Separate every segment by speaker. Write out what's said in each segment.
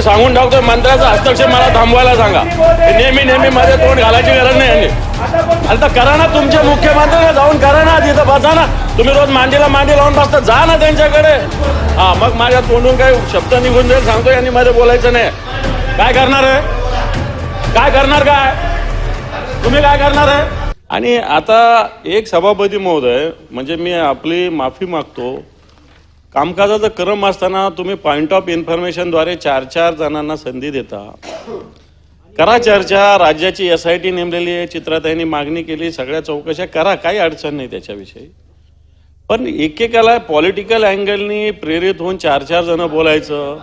Speaker 1: मी सांगून टाकतो मंत्र्याचा हस्तक्षेप मला थांबवायला सांगा. नेहमी नेहमी मध्ये तोंड घालायची गरज नाही यांनी. आता तर करा ना तुमचे मुख्यमंत्री जाऊन करा ना तिथं बसा ना. तुम्ही रोज मांडीला मांडी लावून बसता जा ना त्यांच्याकडे. हा मग माझ्या तोंडून काही शब्द निघून जाईल सांगतो यांनी मध्ये बोलायचं नाही. काय करणार आहे? काय करणार काय? तुम्ही काय करणार आहे? आणि आता एक सभापती महोदय म्हणजे मी आपली माफी मागतो कामकाजाचं क्रम असताना तुम्ही पॉईंट ऑफ इन्फॉर्मेशनद्वारे चार चार जणांना संधी देता. करा चर्चा राज्याची एस आय टी नेमलेली आहे चित्राताईंनी मागणी केली सगळ्या चौकशा करा काही अडचण नाही त्याच्याविषयी. पण एकेकाला पॉलिटिकल अँगलनी प्रेरित होऊन चार चार जण बोलायचं.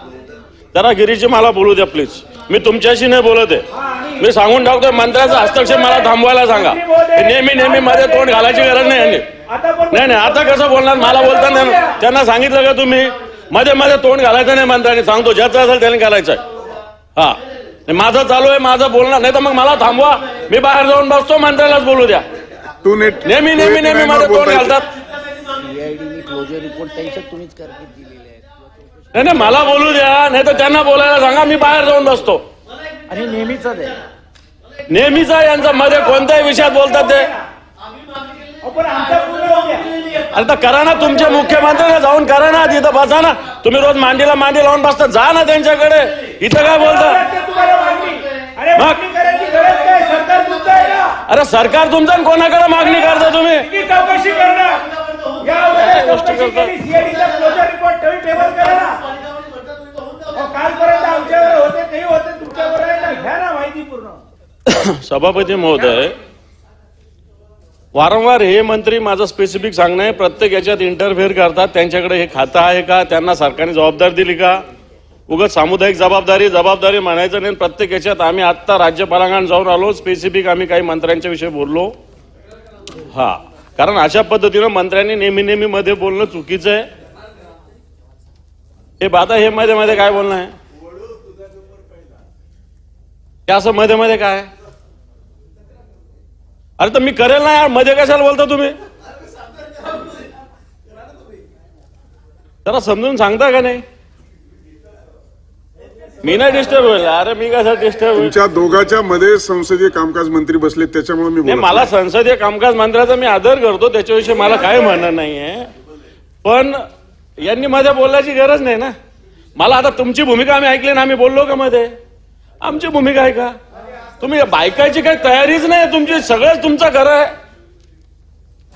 Speaker 1: जरा गिरीजी मला बोलू द्या प्लीज मी तुमच्याशी नाही बोलत आहे. मी सांगून टाकतोय मंत्र्याचा हस्तक्षेप मला थांबवायला सांगा. नेहमी नेहमी मध्ये तोंड घालायची गरज नाही यांनी. नाही नाही आता कसं बोलणार? मला बोलताना त्यांना सांगितलं का तुम्ही? मध्ये मध्ये तोंड घालायचं नाही मंत्र्यांनी. सांगतो ज्याचं असेल त्याने घालायचं आहे. हा. नाही, माझं चालू आहे माझं बोलणार. नाही तर मग मला थांबवा. मी बाहेर जाऊन बसतो मंत्र्यालाच बोलू द्या.
Speaker 2: नेट
Speaker 1: नेहमी नेहमी नेहमी मध्ये तोंड घालतात. नाही नाही मला बोलू द्या. नाही तर त्यांना बोलायला सांगा. मी बाहेर जाऊन बसतो.
Speaker 3: आणि नेहमीच आहे.
Speaker 1: नेहमीचा यांचा. मध्ये कोणत्याही विषयात बोलतात ते. अरे तर करा ना तुमचे मुख्यमंत्री जाऊन करा ना तिथं बसा ना. तुम्ही रोज मांडीला मांडी लावून बसता जा ना त्यांच्याकडे. इथं काय बोलता?
Speaker 4: अरे सरकार तुमचं
Speaker 1: कोणाकडे मागणी करता तुम्ही?
Speaker 4: चौकशी
Speaker 1: सभापती महोदय वारंवार हे मंत्री माझं स्पेसिफिक सांगणं आहे. प्रत्येक याच्यात इंटरफेअर करतात. त्यांच्याकडे हे खातं आहे का? त्यांना सरकारने जबाबदारी दिली का? उगाच सामुदायिक जबाबदारी जबाबदारी म्हणायचं नाही. प्रत्येक याच्यात आम्ही आत्ता राज्यपालांकडे जाऊन आलो. स्पेसिफिक आम्ही काही मंत्र्यांच्या विषयी बोललो. हा. कारण अशा पद्धतीनं मंत्र्यांनी नेहमी नेहमी मध्ये बोलणं चुकीचं आहे. हे बाता हे मध्ये मध्ये काय बोलणं आहे? असं मध्ये मध्ये काय अरे तर मी करेल ना यारमध्ये कशाला बोलता तुम्ही? जरा समजून सांगता का नाही? मी नाही डिस्टर्ब होईल. अरे मी कसं डिस्टर्ब
Speaker 2: तुमच्या दोघांच्या मध्ये संसदीय कामकाज मंत्री बसले त्याच्यामुळे मी
Speaker 1: नाही
Speaker 2: बोलत
Speaker 1: मला संसदीय कामकाज मंत्र्याचा मी आदर करतो त्याच्याविषयी मला काय म्हणणं नाहीये. पण यांनी मध्ये बोलायची गरज नाही ना. मला आता तुमची भूमिका आम्ही ऐकली ना आम्ही बोललो का मध्ये? आमची भूमिका आहे का? तुम्ही बायकाची काही तयारीच नाही तुमची सगळंच तुमचं घर आहे.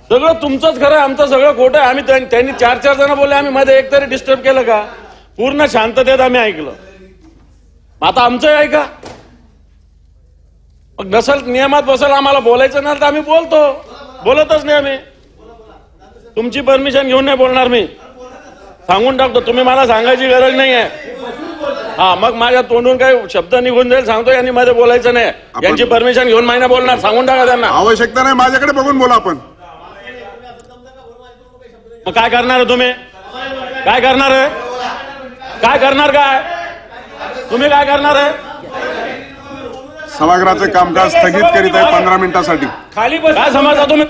Speaker 1: सगळं तुमचंच घर आहे आमचं सगळं खोटं आहे. आम्ही त्यांनी चार चार जण बोलले आम्ही मध्ये एक तरी डिस्टर्ब केलं का? पूर्ण शांततेत आम्ही ऐकलं. आता आमचं ऐका मग नसल नियमात बसल आम्हाला बोलायचं नाही तर आम्ही बोलतो. बोलतच नाही आम्ही. तुमची परमिशन घेऊन नाही बोलणार मी. सांगून टाकतो तुम्ही मला सांगायची गरज नाही आहे. हा मग माझ्या तोंडून काही शब्द निघून जाईल सांगतो यांनी मध्ये बोलायचं नाही. यांची परमिशन घेऊन महिना बोलणार सांगून टाका त्यांना.
Speaker 2: आवश्यकता नाही माझ्याकडे बघून बोला आपण.
Speaker 1: मग काय करणार तुम्ही? काय करणार आहे? काय करणार काय? तुम्ही काय करणार आहे?
Speaker 2: सभागृहाचे कामकाज स्थगित करीत आहे पंधरा मिनिटासाठी.
Speaker 4: खाली बस
Speaker 1: काय समजता तुम्ही?